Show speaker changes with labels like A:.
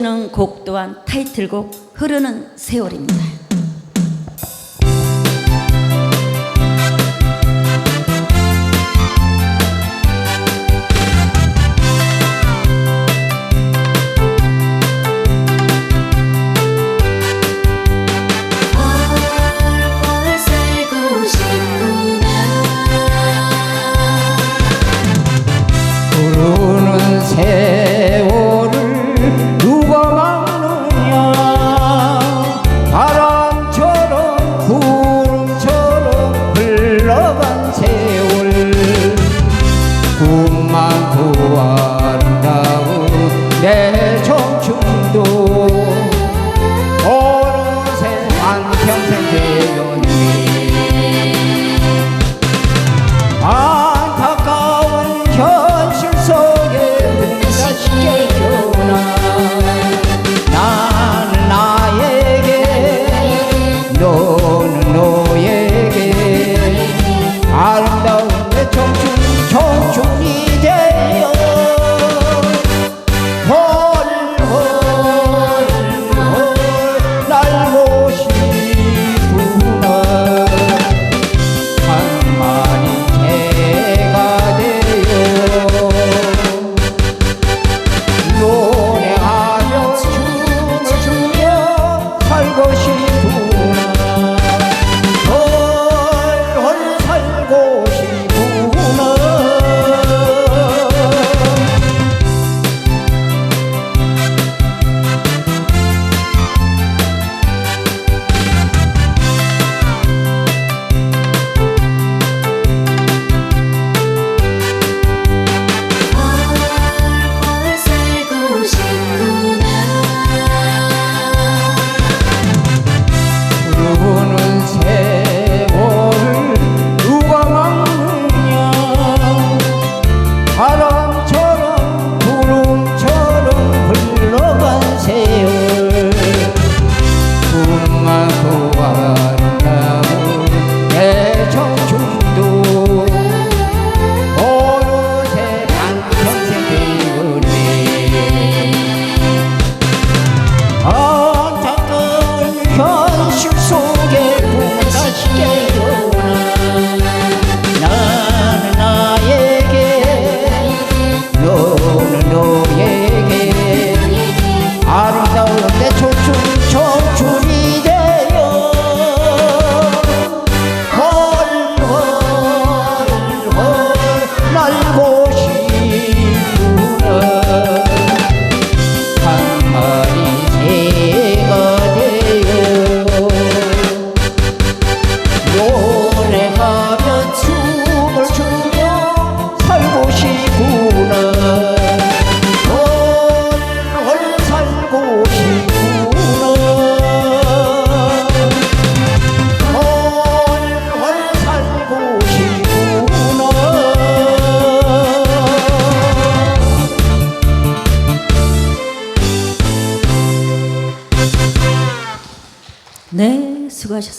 A: 흐르는 곡 또한 타이틀곡 흐르는 세월입니다.
B: 부르는 새 ภูมิมาทวนเราเด
A: 네, 수고하셨습니다.